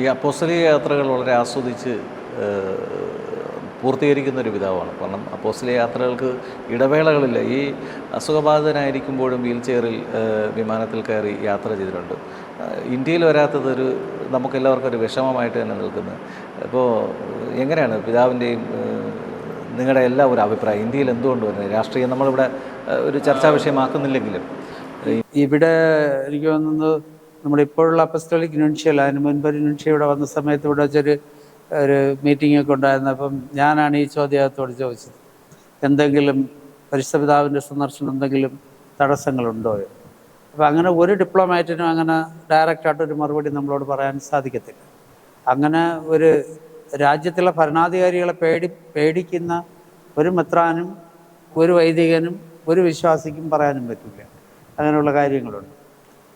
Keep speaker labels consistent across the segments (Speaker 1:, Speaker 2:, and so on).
Speaker 1: ഈ അപ്പോസ്തലിക യാത്രകൾ വളരെ ആസ്വദിച്ച് പൂർത്തീകരിക്കുന്ന ഒരു പിതാവാണ്. കാരണം അപ്പോസ്തലിക യാത്രകൾക്ക് ഇടവേളകളില്ല. ഈ അസുഖബാധിതനായിരിക്കുമ്പോഴും വീൽ ചെയറിൽ വിമാനത്തിൽ കയറി യാത്ര ചെയ്തിട്ടുണ്ട്. ഇന്ത്യയിൽ വരാത്തതൊരു നമുക്കെല്ലാവർക്കും ഒരു വിഷമമായിട്ട് തന്നെ നിൽക്കുന്നത് അപ്പോൾ എങ്ങനെയാണ് പിതാവിന്റെയും നിങ്ങളുടെ എല്ലാ ഒരു അഭിപ്രായം? ഇന്ത്യയിൽ എന്തുകൊണ്ട് വരുന്നത്? രാഷ്ട്രീയം നമ്മളിവിടെ ഒരു ചർച്ചാ വിഷയമാക്കുന്നില്ലെങ്കിലും.
Speaker 2: ഇവിടെ എനിക്ക് തോന്നുന്നത് നമ്മുടെ ഇപ്പോഴുള്ള അപ്പസ്റ്റോളിക് നുൻഷ്യല്ല അതിന് മുൻപ് ഒരു നുൻഷ്യ ഇവിടെ വന്ന സമയത്ത് ഇവിടെ വെച്ചൊരു ഒരു മീറ്റിംഗ് ഒക്കെ ഉണ്ടായിരുന്നു. അപ്പം ഞാനാണ് ഈ ചോദ്യത്തോട് ചോദിച്ചത്. എന്തെങ്കിലും പരിശുദ്ധപിതാവിന്റെ സന്ദർശനം എന്തെങ്കിലും തടസ്സങ്ങളുണ്ടോ? അപ്പം അങ്ങനെ ഒരു ഡിപ്ലോമാറ്റിനും അങ്ങനെ ഡയറക്റ്റായിട്ടൊരു മറുപടി നമ്മളോട് പറയാൻ സാധിക്കത്തില്ല. അങ്ങനെ ഒരു രാജ്യത്തിലെ ഭരണാധികാരികളെ പേടി പേടിക്കുന്ന ഒരു മെത്രാനും ഒരു വൈദികനും ഒരു വിശ്വാസിക്കും പറയാനും പറ്റില്ല. അങ്ങനെയുള്ള കാര്യങ്ങളുണ്ട്.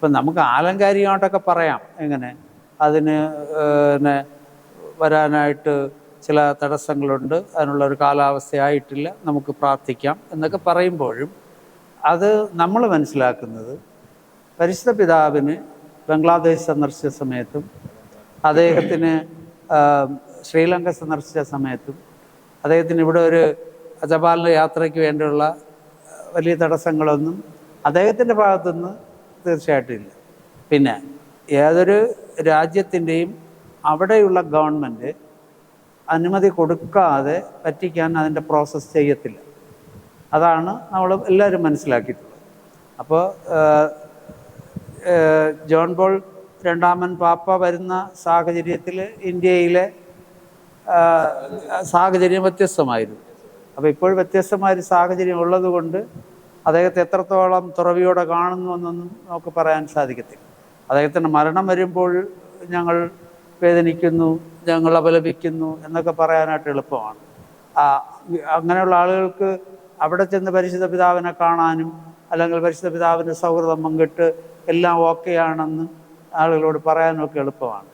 Speaker 2: ഇപ്പം നമുക്ക് ആലങ്കാരികമായിട്ടൊക്കെ പറയാം. എങ്ങനെ? അതിന് പിന്നെ വരാനായിട്ട് ചില തടസ്സങ്ങളുണ്ട്. അതിനുള്ള ഒരു കാലാവസ്ഥയായിട്ടില്ല. നമുക്ക് പ്രാർത്ഥിക്കാം എന്നൊക്കെ പറയുമ്പോഴും അത് നമ്മൾ മനസ്സിലാക്കുന്നത് പരിശുദ്ധ പിതാവിന് ബംഗ്ലാദേശ് സന്ദർശിച്ച സമയത്തും അദ്ദേഹത്തിന് ശ്രീലങ്ക സന്ദർശിച്ച സമയത്തും അദ്ദേഹത്തിന് ഇവിടെ ഒരു ജപാലിന്റെ യാത്രയ്ക്ക് വേണ്ടിയുള്ള വലിയ തടസ്സങ്ങളൊന്നും അദ്ദേഹത്തിന്റെ ഭാഗത്തുനിന്ന് തീർച്ചയായിട്ടും ഇല്ല. പിന്നെ ഏതൊരു രാജ്യത്തിന്റെയും അവിടെയുള്ള ഗവൺമെന്റ് അനുമതി കൊടുക്കാതെ പറ്റിക്കാൻ അതിന്റെ പ്രോസസ്സ് ചെയ്യത്തില്ല. അതാണ് നമ്മൾ എല്ലാവരും മനസ്സിലാക്കിയിട്ടുള്ളത്. അപ്പോൾ ജോൺ പോൾ രണ്ടാമൻ പാപ്പ വരുന്ന സാഹചര്യത്തിൽ ഇന്ത്യയിലെ സാഹചര്യം വ്യത്യസ്തമായിരുന്നു. അപ്പോൾ ഇപ്പോൾ വ്യത്യസ്തമായ ഒരു സാഹചര്യം ഉള്ളത് കൊണ്ട് അദ്ദേഹത്തെ എത്രത്തോളം തുറവിയോടെ കാണുന്നു എന്നൊന്നും നമുക്ക് പറയാൻ സാധിക്കത്തില്ല. അദ്ദേഹത്തിന്റെ മരണം വരുമ്പോൾ ഞങ്ങൾ വേദനിക്കുന്നു ഞങ്ങൾ അപലപിക്കുന്നു എന്നൊക്കെ പറയാനായിട്ട് എളുപ്പമാണ്. ആ, അങ്ങനെയുള്ള ആളുകൾക്ക് അവിടെ ചെന്ന് പരിശുദ്ധ പിതാവിനെ കാണാനും അല്ലെങ്കിൽ പരിശുദ്ധ പിതാവിന്റെ സൗഹൃദം പങ്കിട്ട് എല്ലാം ഓക്കെ ആണെന്ന് ആളുകളോട് പറയാനും ഒക്കെ എളുപ്പമാണ്.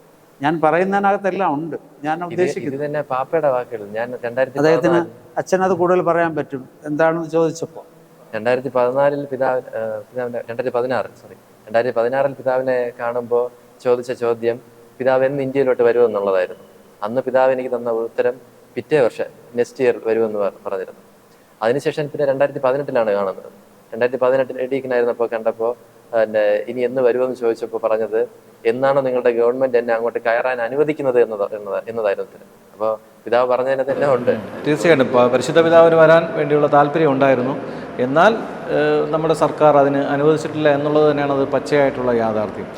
Speaker 2: ഞാൻ പറയുന്നതിനകത്തെല്ലാം ഉണ്ട്. ഞാൻ ഉദ്ദേശിക്കുന്നത്
Speaker 3: ഇത് തന്നെ പാപ്പയുടെ വാക്കുകൾ. ഞാൻ രണ്ടായിരത്തി
Speaker 2: അദ്ദേഹത്തിന് അച്ഛനത് കൂടുതൽ പറയാൻ പറ്റും. എന്താണെന്ന് ചോദിച്ചപ്പോൾ.
Speaker 3: രണ്ടായിരത്തി പതിനാലിൽ പിതാവ് പിതാവിന്റെ രണ്ടായിരത്തി പതിനാറ് സോറി രണ്ടായിരത്തി പതിനാറിൽ പിതാവിനെ കാണുമ്പോൾ ചോദിച്ച ചോദ്യം പിതാവ് എന്ന് ഇന്ത്യയിലോട്ട് വരുമെന്നുള്ളതായിരുന്നു അന്ന് പിതാവ് എനിക്ക് തന്ന ഉത്തരം പിറ്റേ വർഷം നെക്സ്റ്റ് ഇയർ വരുമെന്ന് പറ- പറഞ്ഞിരുന്നു. അതിനുശേഷം പിന്നെ രണ്ടായിരത്തി പതിനെട്ടിലാണ് കാണുന്നത്. രണ്ടായിരത്തി പതിനെട്ടിൽ എഡീക്കനായിരുന്നപ്പോൾ കണ്ടപ്പോൾ പിന്നെ ഇനി എന്ന് വരുമെന്ന് ചോദിച്ചപ്പോൾ പറഞ്ഞത് എന്നാണോ നിങ്ങളുടെ ഗവൺമെന്റ് എന്നെ അങ്ങോട്ട് കയറാൻ അനുവദിക്കുന്നത് എന്നത് എന്നതായിരുന്നു ഉത്തരം. അപ്പോൾ പിതാവ് പറഞ്ഞതിനെ തന്നെ ഉണ്ട്.
Speaker 1: തീർച്ചയായിട്ടും. പരിശുദ്ധ പിതാവിന് വരാൻ വേണ്ടിയുള്ള താല്പര്യം ഉണ്ടായിരുന്നു. എന്നാൽ നമ്മുടെ സർക്കാർ അതിന് അനുവദിച്ചിട്ടില്ല എന്നുള്ളത് തന്നെയാണ് അത് പച്ചയായിട്ടുള്ള യാഥാർത്ഥ്യം.